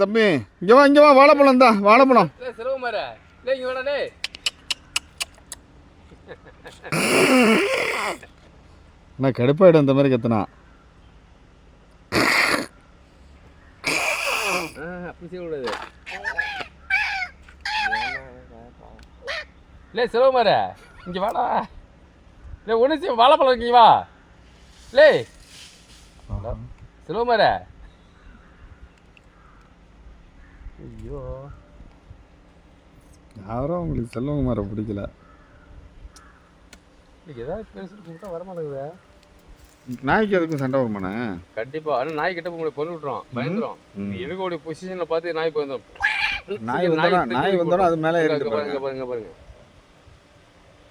தம்பி இங்கே வா இங்கே வா வாழைப்பழம் தான் வாழைப்பழம். இல்லை இங்கே வேணா டேய். நான் கடுப்பாயிடும் இந்த மாதிரி கத்துனா. அப்படி செய்யக்கூடாது. இல்லை சிலவமார இங்கே வாடா. இல்லை ஒன்று செய்ய வாழைப்பழம் இங்கே வா. லே சிலவமார ஐயோ. யாரும் உங்களுக்கு செல்வகுமாரை பிடிக்கல. ஏதாவது கூப்பிட்டா வரமாட்டேங்குதா. நாய்க்கு எதுக்கும் சண்டை வருமானே கண்டிப்பா. ஆனால் நாய் கிட்ட உங்களை பொண்ணு விட்டுரும். பயந்துரும். ம். எனக்கோடைய பொசிஷனை பார்த்து நாய் பயந்துரும்? நாய் வந்தாலும் நாய் வந்தாலும் அது மேலே ஏறிட்டு பாருங்க பாருங்க பாருங்க.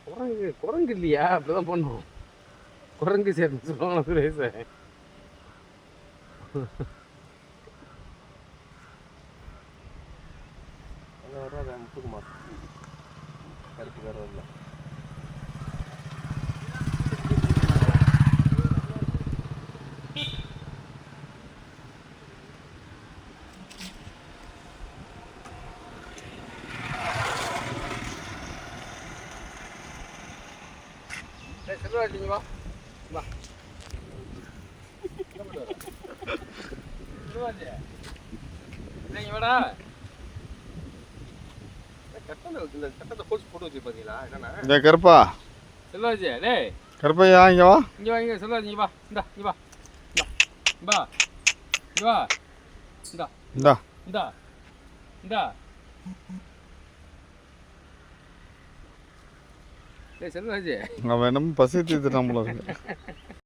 குரங்கு குரங்கு இல்லையா? அப்படிதான் பண்ணும். குரங்கு சேர்ந்து சொல்லுவாங்க சுரேஷ் முத்துக்குமார் கருப்பு வேற வரல. ஏய், செல்வராஜ் இங்க வா. வா. செல்வராஜ் இல்லை, இங்க வாடா இந்த கருப்பா? செல்வராஜ் டேய். கருப்பையா இங்கே வா. இங்க வா இங்க செல்வராஜ் இங்க வா. இந்தா இங்க வா. இந்தா இங்க வா. இந்தா. இந்தா. இந்தா. இந்தா. டேய் செல்வராஜ் அவன் என்னமோ பசி தீர்த்துட்டான் போல இருக்கு.